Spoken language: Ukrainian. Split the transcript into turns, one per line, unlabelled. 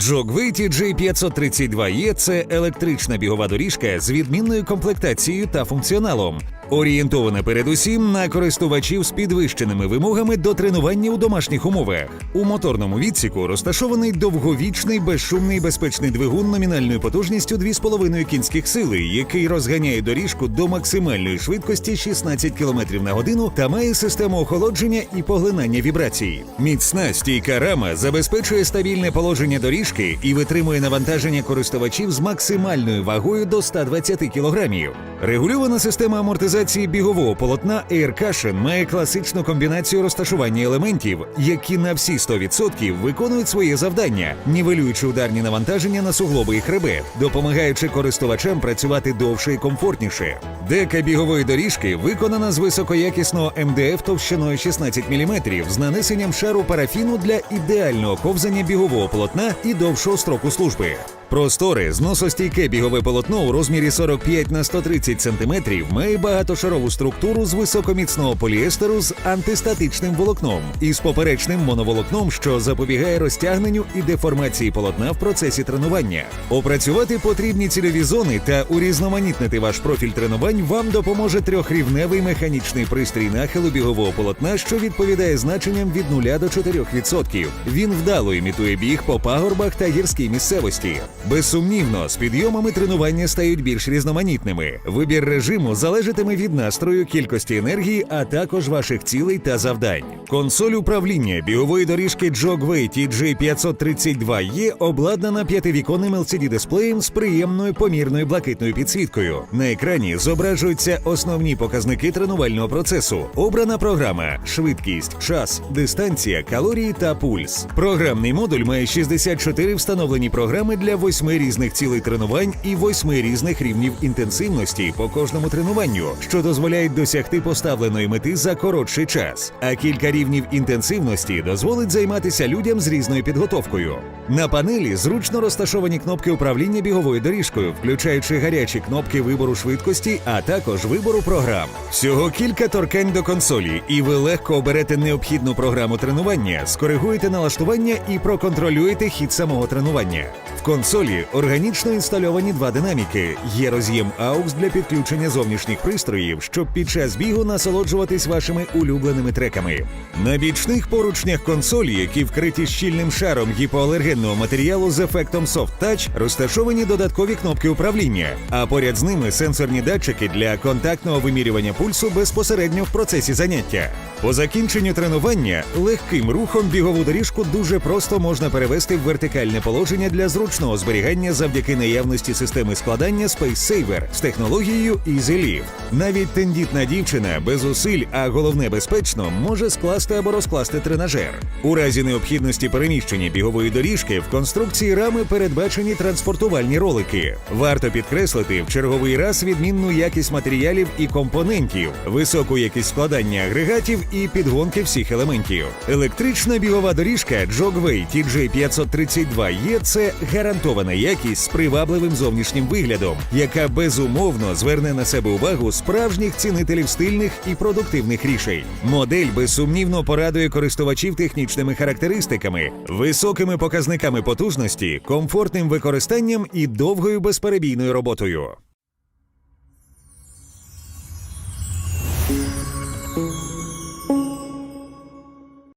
Jogway TJ532E – це електрична бігова доріжка з відмінною комплектацією та функціоналом, орієнтована передусім на користувачів з підвищеними вимогами до тренування у домашніх умовах. У моторному відсіку розташований довговічний безшумний безпечний двигун номінальною потужністю 2,5 кінських сили, який розганяє доріжку до максимальної швидкості 16 км на годину та має систему охолодження і поглинання вібрацій. Міцна стійка рама забезпечує стабільне положення доріжки і витримує навантаження користувачів з максимальною вагою до 120 кг. Регульована система амортизації бігового полотна Air Cushion має класичну комбінацію розташування елементів, які на всі 100% виконують своє завдання, нівелюючи ударні навантаження на суглоби і хребет, допомагаючи користувачам працювати довше і комфортніше. Дека бігової доріжки виконана з високоякісного МДФ товщиною 16 мм з нанесенням шару парафіну для ідеального ковзання бігового полотна і довшого строку служби. Просторе зносостійке бігове полотно у розмірі 45 на 130 см має багатошарову структуру з високоміцного поліестеру з антистатичним волокном і з поперечним моноволокном, що запобігає розтягненню і деформації полотна в процесі тренування. Опрацювати потрібні цільові зони та урізноманітнити ваш профіль тренувань вам допоможе трьохрівневий механічний пристрій нахилу бігового полотна, що відповідає значенням від 0 до 4%. Він вдало імітує біг по пагорбах та гірській місцевості. Безсумнівно, з підйомами тренування стають більш різноманітними. Вибір режиму залежатиме від настрою, кількості енергії, а також ваших цілей та завдань. Консоль управління бігової доріжки Jogway TJ532E обладнана п'ятивіконним LCD-дисплеєм з приємною помірною блакитною підсвіткою. На екрані зображуються основні показники тренувального процесу. Обрана програма, швидкість, час, дистанція, калорії та пульс. Програмний модуль має 64 встановлені програми для восьми різних цілей тренувань і восьми різних рівнів інтенсивності по кожному тренуванню, що дозволяють досягти поставленої мети за коротший час. А кілька рівнів інтенсивності дозволить займатися людям з різною підготовкою. На панелі зручно розташовані кнопки управління біговою доріжкою, включаючи гарячі кнопки вибору швидкості, а також вибору програм. Всього кілька торкань до консолі, і ви легко оберете необхідну програму тренування, скоригуєте налаштування і проконтролюєте хід самого тренування. В консолі органічно інстальовані два динаміки. Є роз'єм AUX для підключення зовнішніх пристроїв, щоб під час бігу насолоджуватись вашими улюбленими треками. На бічних поручнях консолі, які вкриті щільним шаром гіпоалергенного матеріалу з ефектом Soft Touch, розташовані додаткові кнопки управління, а поряд з ними сенсорні датчики для контактного вимірювання пульсу безпосередньо в процесі заняття. По закінченню тренування легким рухом бігову доріжку дуже просто можна перевести в вертикальне положення для зручного зберігання завдяки наявності системи складання Space Saver з технологією EasyLift. Навіть тендітна дівчина без зусиль, а головне безпечно, може скласти або розкласти тренажер. У разі необхідності переміщення бігової доріжки в конструкції рами передбачені транспортувальні ролики. Варто підкреслити в черговий раз відмінну якість матеріалів і компонентів, високу якість складання агрегатів і підгонки всіх елементів. Електрична бігова доріжка Jogway TJ532E – це гарантована якість з привабливим зовнішнім виглядом, яка безумовно зверне на себе увагу справжніх цінителів стильних і продуктивних рішень. Модель безсумнівно порадує користувачів технічними характеристиками, високими показниками потужності, комфортним використанням і довгою безперебійною роботою.